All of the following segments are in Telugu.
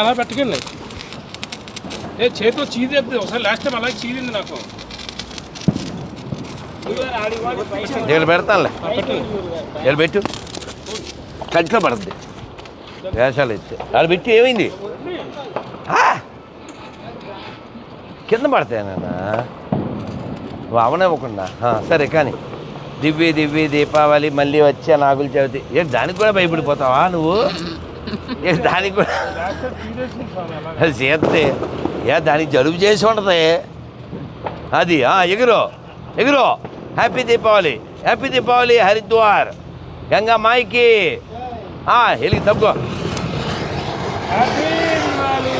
అలా పెట్టకండి ఏ చేతితో చీదేద్ది ఒకసారి లాస్ట్ టైం అలాగే చీదింది నాకు. ఇక్కడ పెడతానులే. ఇక్కడ పెట్టు. కంట్లో పడుద్ది వేషాలు ఇస్తే అది పెట్టి ఏమైంది! కింద పడతాయనా నువ్వు అవనివ్వకుండా. సరే కానీ. దివ్య దివ్య దీపావళి మళ్ళీ వచ్చే నాగుల చవితి. ఏ దానికి కూడా భయపడిపోతావా నువ్వు? దానికి కూడా లాస్ట్ టైం చీదేసింది స్వామి అలాగే అది చేస్తే ఏ దానికి జలుబు చేసి ఉంటుంది అది ఆ, ఎగురు ఎగురు హ్యాపీ దీపావళి హ్యాపీ దీపావళి హరిద్వార్ గంగా మాయికి ఆ, ఎలిగి తప్పుకో హ్యాపీ దివాళీ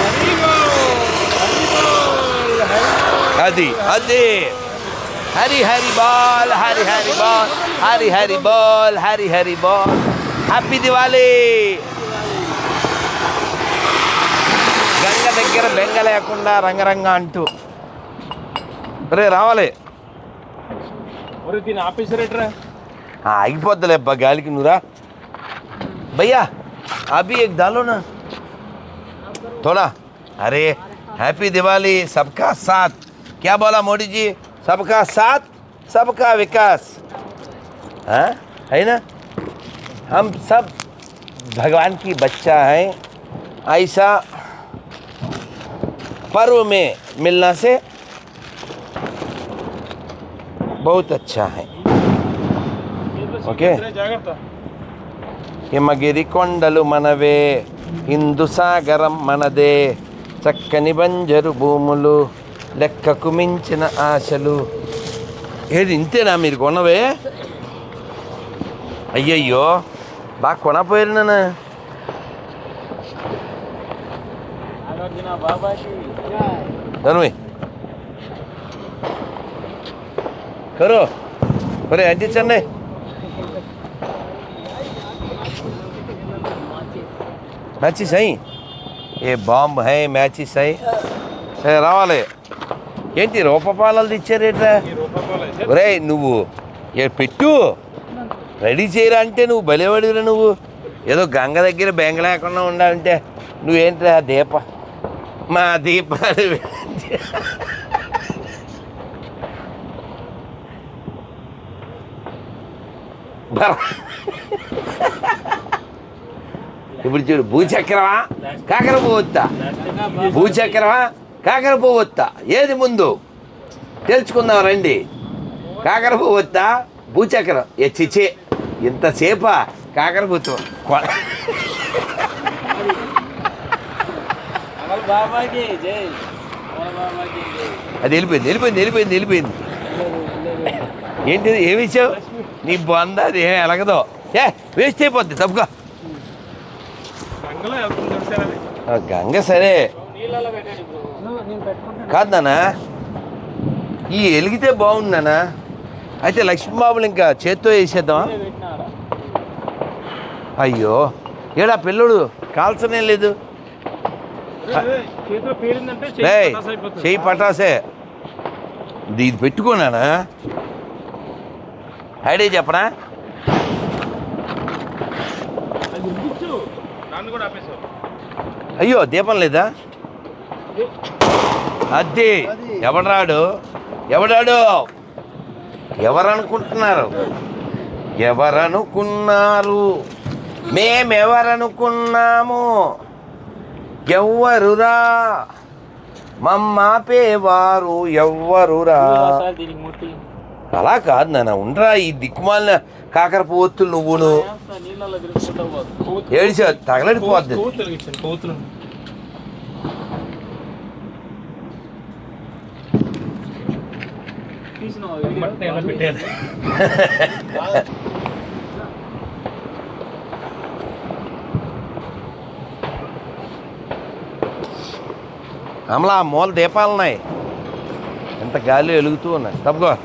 హరి బోల్ హరి బోల్ హరి అది అది హరి హరి బాల్ హరి హరి బాల్ హరి హరి బాల్ హరి హరి బాల్ హ్యాపీ దివాలి గంగ దగ్గర బెంగ లేకుండా రంగరంగ అంటూ రే రావాలి ఒరే దీన్ని ఆపేసారేట్రా ఆ, ఆగిపోద్దిలే అబ్బా గాలికి నువ్వురా భయ్యా అభి एक डालो ना थोड़ा अरे हैप्पी दिवाली सबका साथ क्या बोला मोदी जी सबका साथ सबका विकास हाँ है ना हम सब भगवान की बच्चा हैं ऐसा पर्व में मिलना से बहुत अच्छा है ఓకే. జాగ్రత్త హిమగిరి కొండలు మనవే హిందూ సాగరం మనదే చక్కని బంజరు భూములు లెక్కకు మించిన ఆశలు ఏది ఇంతేనా మీరు కొనవే అయ్యయ్యో బాగా కొనపోయారు నాన్న. ధనువి కరో. ఒరే చెన్నై. మ్యాచ్ సాయి ఏ బాంబ్ హై మ్యాచిస్ సాయి సరే రావాలి. ఏంటి రూపపాలలు తెచ్చారేట్రా? ఈ ఒరే నువ్వు ఏ పెట్టు. రెడీ చేయరా అంటే నువ్వు బలేవాడిరా నువ్వు? ఏదో గంగ దగ్గర బెంగ లేకుండా ఉండాలంటే ఆ దీప? మా దీపాలు ఇప్పుడు చూడు భూచక్రమా? కాకర పోవత్తా భూచక్రమా? కాకర పోవత్తా ఏది ముందు? తెలుసుకుందాం రండి. కాకర పోవత్తా భూచక్రం. ఏ చిచే ఇంతసేపా కాకర పోతు బాబాకి జై. బాబాకి జై. అది వెళ్ళిపోయింది వెళ్ళిపోయింది వెళ్ళిపోయింది వెళ్ళిపోయింది. ఏంటిది ఏమి ఇచ్చావు? నీ బొంద అది ఏం ఎలగదో. ఏ వేస్ట్ అయిపోద్ది తప్పుగా గంగ సరే. నేను కాదు నాన్న. ఈ వెలిగితే బాగుంది నాన్న. అయితే లక్ష్మీబాబులు ఇంకా చేత్తో వేసేద్దామా? అయ్యో ఏడా పిల్లోడు? కాల్చనే లేదు. చెయ్యి పటాసే ఇది ఇది పెట్టుకోనానా ఐడియా చెప్పనా? అయ్యో దీపం లేదా? అద్దె ఎవడరాడు ఎవడాడు ఎవరనుకుంటున్నారు? ఎవరనుకున్నారు? మేమెవరనుకున్నాము? ఎవ్వరురా? మమ్మాపేవారు ఎవ్వరురా? అలా కాదు నాన్న ఉండరా ఈ దిక్కుమాలిన కాకర పోవత్తులు నువ్వును ఏడిచా తగలడిపోద్ది. అమలా మూల దీపాలు ఉన్నాయి. ఎంత గాలి వెలుగుతూ ఉన్నాయి. తప్పుకో.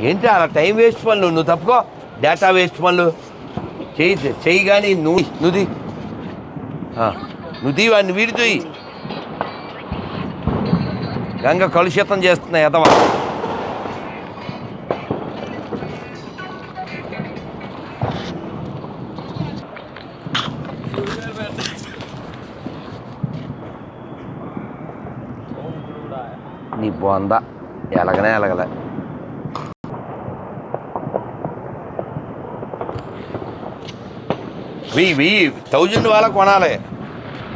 ఏంటి అలా టైం వేస్ట్ పనులు? నువ్వు తప్పుకో. డేటా వేస్ట్ పనులు. చెయ్యి చెయ్యి కానీ నువ్వు నువ్వు నువ్వు వాడిని వీడితో గంగ కలుషితం చేస్తున్నాయి ఎదవ నీ బొంద ఎలగనే ఎలగలే. థౌజండ్ వాళ్ళ కొనాలి.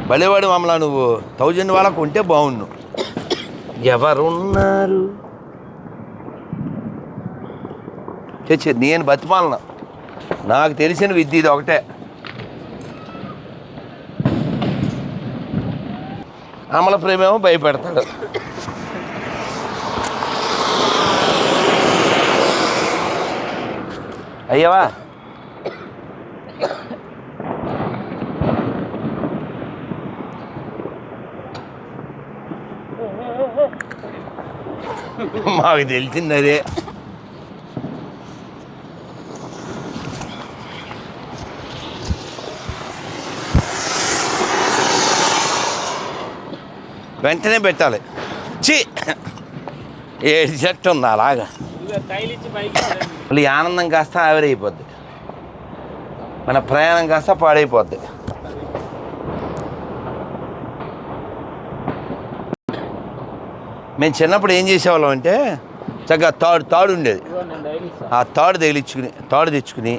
బలివాడి మమ్మల్ని నువ్వు థౌజండ్ వాళ్ళకు కొంటే బాగుండు. ఎవరున్నారు? చచ్చి నేను బతిపాలన నాకు తెలిసిన విద్య ఇది ఒకటే. అమల ప్రేమేమో భయపెడతాడు. అయ్యవా మాకు తెలిసింది అదే వెంటనే పెట్టాలి చి ఏడు చెట్టు ఉంది అలాగా మళ్ళీ ఆనందం కాస్త ఆవిరైపోద్ది మన ప్రయాణం కాస్త పాడైపోద్ది మేము చిన్నప్పుడు ఏం చేసేవాళ్ళం అంటే చక్కగా తాడు తాడు ఉండేది. ఆ తాడు తగిలించుకుని తాడు తెచ్చుకుని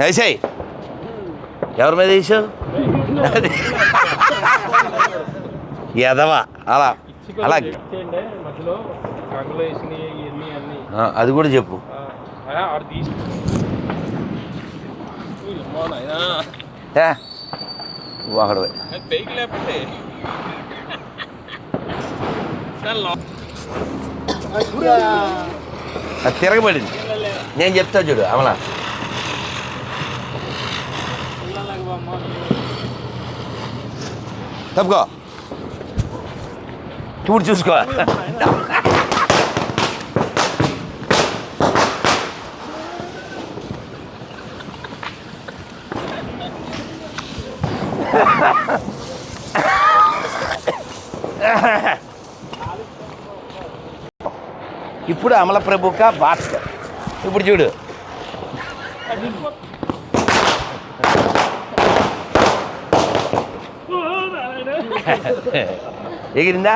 వేసాయి ఎవరి మీద వేసావు? ఎదవా? అలా అలా. అది కూడా చెప్పు ఆ, ఆడు తీసి అమ్మో నాయనా. ఏ నువ్వు అక్కడ పోయి. అది పైకి లేపండి సార్ లో- అది తిరగబడింది నేను చెప్తా చూడు అమలా పిల్లలకు అమ్మ తప్పుకో చూడు చూసుకో ఇప్పుడు అమల ప్రభుక భాస్కర్. ఇప్పుడు చూడు. ఎగిరిందా?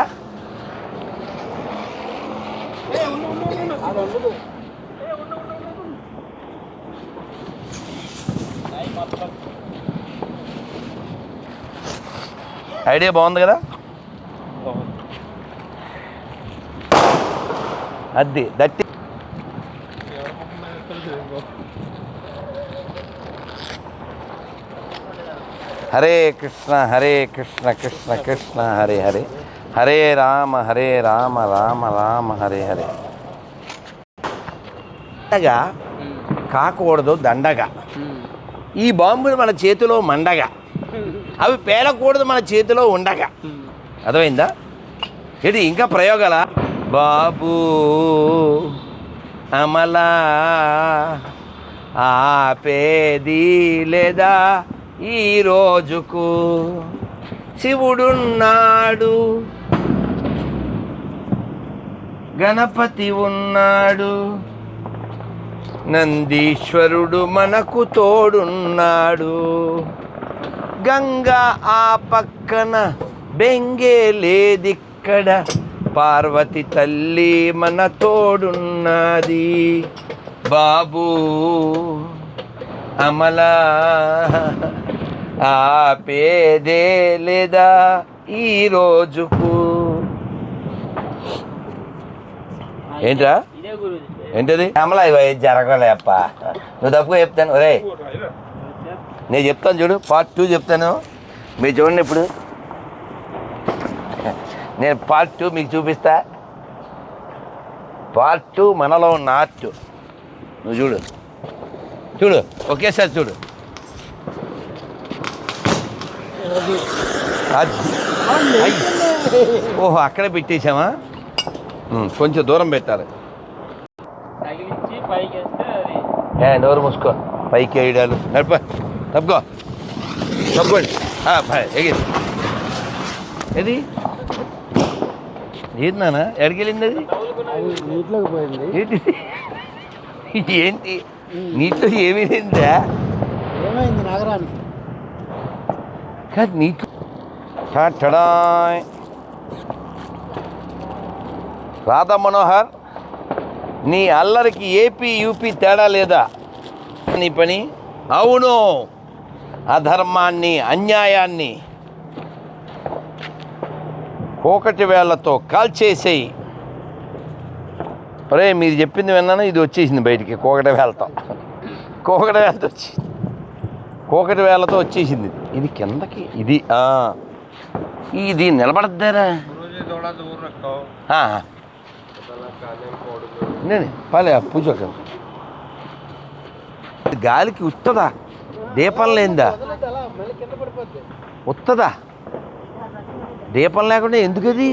ఐడియా బాగుంది కదా? అది దట్టి హరే కృష్ణ హరే కృష్ణ కృష్ణ కృష్ణ హరే హరే. హరే రామ హరే రామ రామ రామ హరే హరే. దండగా కాకూడదు దండగా. ఈ బాంబులు మన చేతిలో మండగా. అవి పేలకూడదు మన చేతిలో ఉండగా. అర్థమైందా? ఇది ఇంకా ప్రయోగాల? బాబు అమలా ఆపేది లేదా ఈ రోజుకు? శివుడున్నాడు గణపతి ఉన్నాడు నందీశ్వరుడు మనకు తోడున్నాడు. గంగా ఆ పక్కన బెంగే లేదిక్కడ పార్వతి తల్లి మన తోడున్నది. బాబు అమలా ఆపేదే లేదా ఈ రోజుకు? ఏంట్రా? ఏంటది? అమలా ఇవి జరగలేప్ప నువ్వు తప్పుగా చెప్తాను. ఒరే నేను చెప్తాను చూడు పార్ట్ టూ చెప్తాను. మీరు చూడండి ఇప్పుడు. నేను పార్ట్ టూ మీకు చూపిస్తా. పార్ట్ టూ మనలో ఉన్న ఆర్ట్ నువ్వు చూడు. చూడు ఒకేసారి చూడు. ఓహో అక్కడే పెట్టేశామా కొంచెం దూరం పెట్టాలి. నోరు మూసుకో. పైకి వేయడాలు నడిప తప్పుకో. తప్పుకోండి. ఎగిరి. ఏది? ఏది నాన్న ఎక్కడికి వెళ్ళింది అది నీటిలోకి పోయింది ఏంటి? ఏంటి నీటిలో ఏమి వెళ్ళిందా ఏమైంది నగరానికి? కాదు టడాయ్ రాధా మనోహర్ నీ అల్లరికి ఏపీ యూపీ తేడా లేదా? నీ పని? అవును. అధర్మాన్ని అన్యాయాన్ని కోకటి వేళ్ళతో కాల్చేసేయి ఒరే మీరు చెప్పింది విన్నాను ఇది వచ్చేసింది బయటికి కోకటి వేళతో కోకటి వేళతో వచ్చింది కోకటి వేళతో వచ్చేసింది. ఇది కిందకి ఇది ఇది నిలబడద్దారా? నేను పలే పూజ గాలికి ఉత్తదా? దీపం లేందా ఉత్తదా? దీపం లేకుండా ఎందుకు అది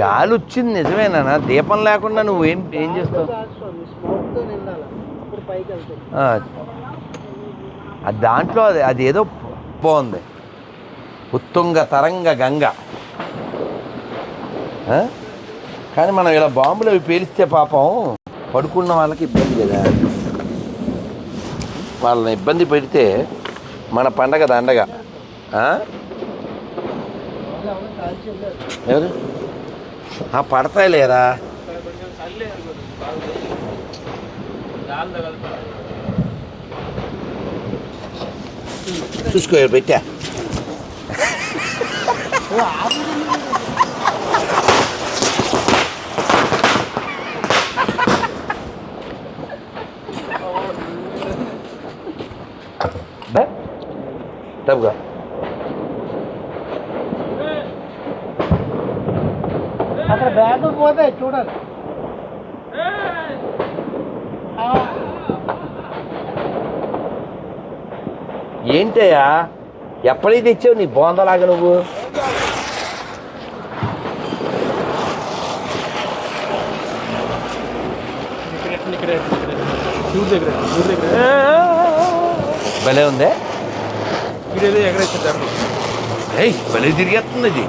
గాలి వచ్చింది నిజమేనా? దీపం లేకుండా నువ్వు ఏం చేస్తావు? అది దాంట్లో అది అది ఏదో బాగుంది. ఉత్తుంగ తరంగ గంగ. కానీ మనం ఇలా బాంబులు అవి పేలిస్తే పాపం పడుకున్న వాళ్ళకి ఇబ్బంది కదా. వాళ్ళని ఇబ్బంది పెడితే మన పండగ దండగ. ఆ? ఎవరు? ఆ, పడతాయి లేరా చూసుకో పెట్టా. బే, తప్పుగా అక్కడ బ్యాగ్ పోతే చూడాలి ఏంటయ్యా? ఎప్పుడైతే ఇచ్చావు నీ బోందలాగా నువ్వు? ఇక్కడ భలే ఉందే. వీడేదో ఏయ్ భలే తిరిగేస్తుంది ఇది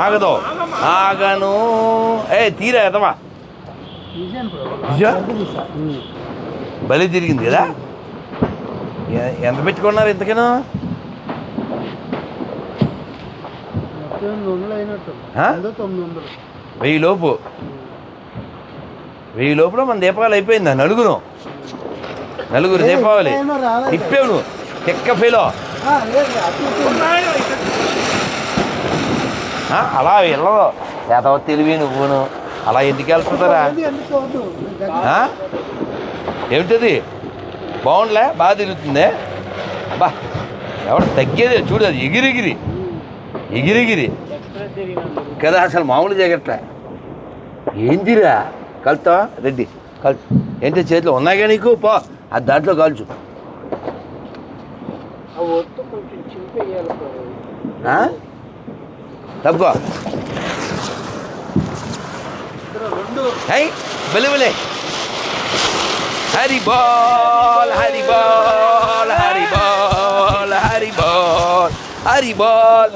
ఆగదు. ఆగను. ఏ తీరా ఎదవా? భలే తిరిగింది కదా? ఎంత పెట్టుకున్నారు ఇంతకనో? వెయ్యి లోపు. వెయ్యి లోపల మన దీపావళి అయిపోయిందా? నలుగురు. నలుగురు దీపావళి. తిప్పావు నువ్వు. తిక్క ఫీలో. అలా వెళ్ళదు. ఏదో తెలివి నువ్వును. అలా ఎందుకు ఆ? ఏమిటది? బాగుండలే బాగా తిరుగుతుందే. బా ఎవడు తగ్గేది చూడు అది ఎగిరిగిరి. ఎగిరిగిరి. కదా అసలు మామూలు జాగ్రత్త ఏందిరా? కలుతావా రెడ్డి కల్ ఏంటి చేతిలో ఉన్నాయిగా నీకు? పో అది దాంట్లో కాల్చు. ఆ. ఆ? తప్పుకో. హై బలి బలి హరి బాల్ హరి బాల్ హరి బాల్ హరి బాల్ హరి బాల్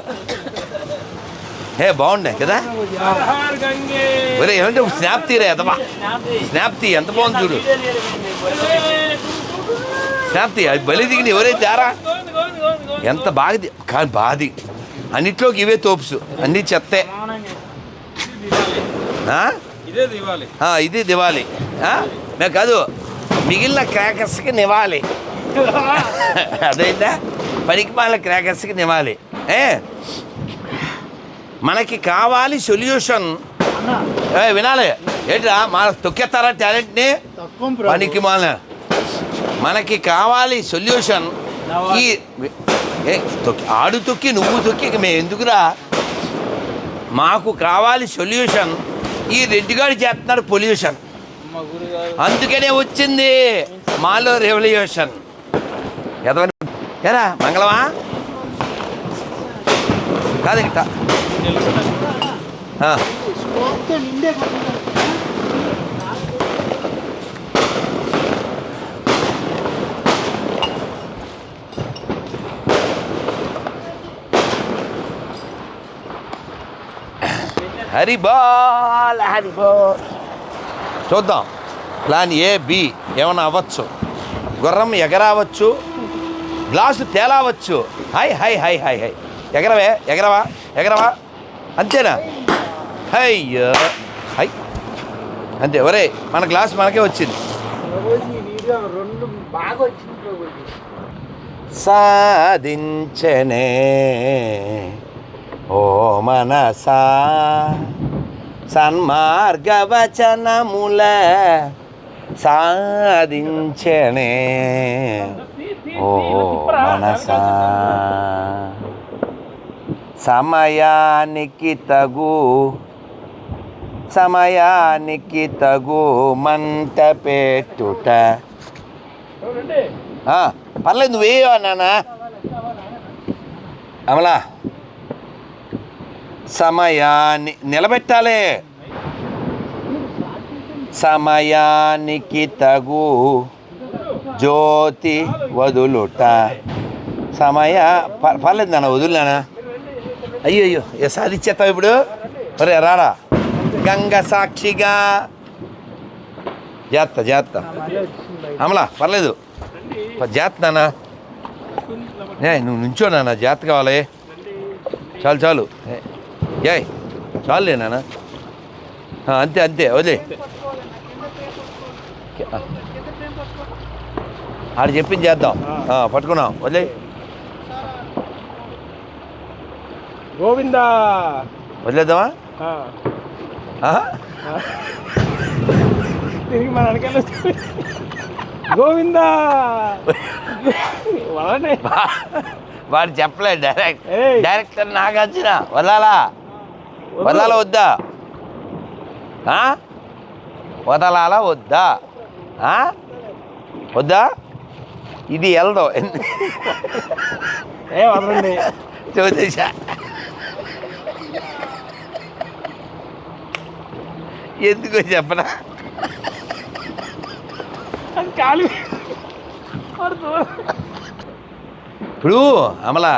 హే బాగుండే కదా ఒరే ఏమంటే స్నాప్ తీరా ఎదవా స్నాప్ తీ ఎంత బాగుంది చూడు స్నాప్ తీ అది బలి దిగిన ఎవరైతే గోవింద్ ఎంత బాగా కానీ బాది అన్నిట్లోకి ఇవే తోపుసు అన్నీ చెత్తే? ఇదే దివాలి? నాకు కాదు మిగిలిన క్రాకర్స్కి నివాలి అదైందా పనికి మాల క్రాకర్స్కి నివాలి ఏ? మనకి కావాలి సొల్యూషన్. ఏ వినాలి. ఏంట్రా? మన తొక్కేస్తారా టాలెంట్ని. పనికి మాల మనకి కావాలి సొల్యూషన్. ఈ ఆడు తొక్కి నువ్వు తొక్కి మేము ఎందుకురా? మాకు కావాలి సొల్యూషన్. ఈ రెడ్డిగాడు చేస్తున్నాడు పొల్యూషన్. అందుకనే వచ్చింది మాలో రెవల్యూషన్. ఎదవని? ఎరా మంగళమా? కాదు ఇంక. హరిబాల్ హరిబాల్ నిండే కొట్టుకుంటారు. హరి బాల్ హరి బాల్ చూద్దాం. ప్లాన్ ఏ బి ఏమైనా అవ్వచ్చు? గుర్రం ఎగరావచ్చు. గ్లాసు తేలావచ్చు. హై హై హై హై హై ఎగరవే ఎగరవా ఎగరవా? అంతేనా? అయ్యో. హై. అంతే ఒరే మన గ్లాస్ మనకే వచ్చింది. సాధించనే ఓ మనసా. సన్మార్గవచనముల సాధించనే. ఓ మనసా. సమయానికి తగు సమయానికి తగు మంట పెట్టుట. పర్లేదు నువ్వేయో వేయవా అమలా. సమయాన్ని నిలబెట్టాలి. సమయానికి తగు జ్యోతి వదులుట. సమయ పర్లేదు నాన్న వదులునా అయ్యో అయ్యో ఏ సాధించేస్తావు ఇప్పుడు? ఒరే రారా. గంగ సాక్షిగా. జాగ్రత్త జాగ్రత్త. అమలా పర్లేదు. జాగ్రత్త నాన్న. ఏ నువ్వు నుంచో నాన్న జాగ్రత్త కావాలి. చాలు చాలు. ఏ చాలులే నాన్న. అంతే అంతే వదిలే. ఆడు చెప్పింది చేద్దాం. పట్టుకున్నాం వదిలే. గోవిందా. వదిలేద్దామా? తిరిగి మన గోవిందా. వాడు చెప్పలేదు డైరెక్ట్. ఏయ్. డైరెక్టర్ నాగార్జున వదలాలా? వదలాలా వద్దా? వదలాలా వద్దా? వద్దా? ఇది వెళ్దాం ఏ వదలండి. చూసేసా ఎందుకో చెప్పనా? కాలు. ఇప్పుడు అమలా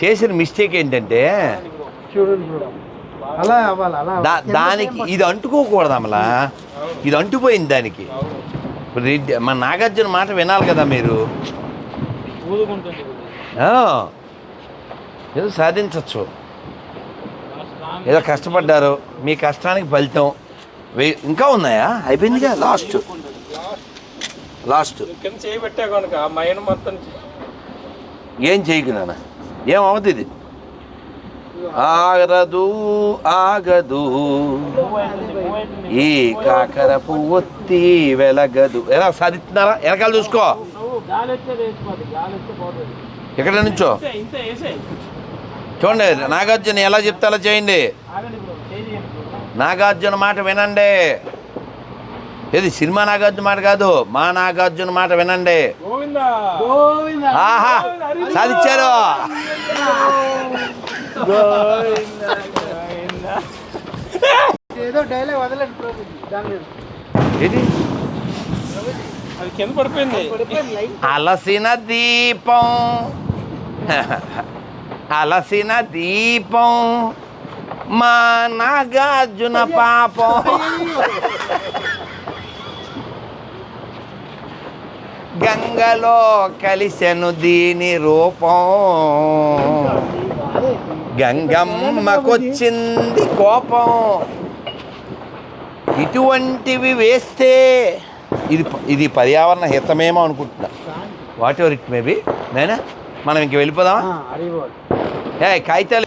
చేసిన మిస్టేక్ ఏంటంటే చూడండి బ్రో అలా అవ్వాలి అలా. దానికి ఇది అంటుకోకూడదు అమలా. ఇది అంటుపోయింది దానికి. రెడ్డి మన నాగార్జున మాట వినాలి కదా మీరు? ఏదో సాధించవచ్చు ఏదో కష్టపడ్డారు. మీ కష్టానికి ఫలితం. ఇంకా ఉన్నాయా? అయిపోయిందిగా? లాస్ట్. లాస్ట్. కింద చేయి పెట్టా కనుక మైన్ మొత్తం ఏం చేయకు నాన్న? ఏం అవుతుంది ఆగదు ఆగదు. ఈ కాకర పువ్వొత్తి వెలగదు. ఎలా సాధిస్తున్నారా? వెనకాల చూసుకో. ఎక్కడ నుంచో? చూడండి నాగార్జున ఎలా చెప్తే అలా చేయండి. నాగార్జున మాట వినండి. ఏది సినిమా నాగార్జున మాట కాదు మా నాగార్జున మాట వినండి. ఆహా సాధించారు. ఏదో డైలాగ్ వదలండి ప్రభుజీ. దాని మీద. ఏది? అది కింద పడిపోయింది. అలసిన దీపం. అలసిన దీపం. మా నాగార్జున పాపం. గంగలో కలిసెను దీని రూపం. గంగమ్మకొచ్చింది కోపం. ఇటువంటివి వేస్తే ఇది ఇది పర్యావరణ హితమేమో అనుకుంటున్నా. వాట్ ఎవర్ ఇట్ మేబీ నేనా మనం ఇంక వెళ్ళిపోదామా? ఏ కాగితాలు.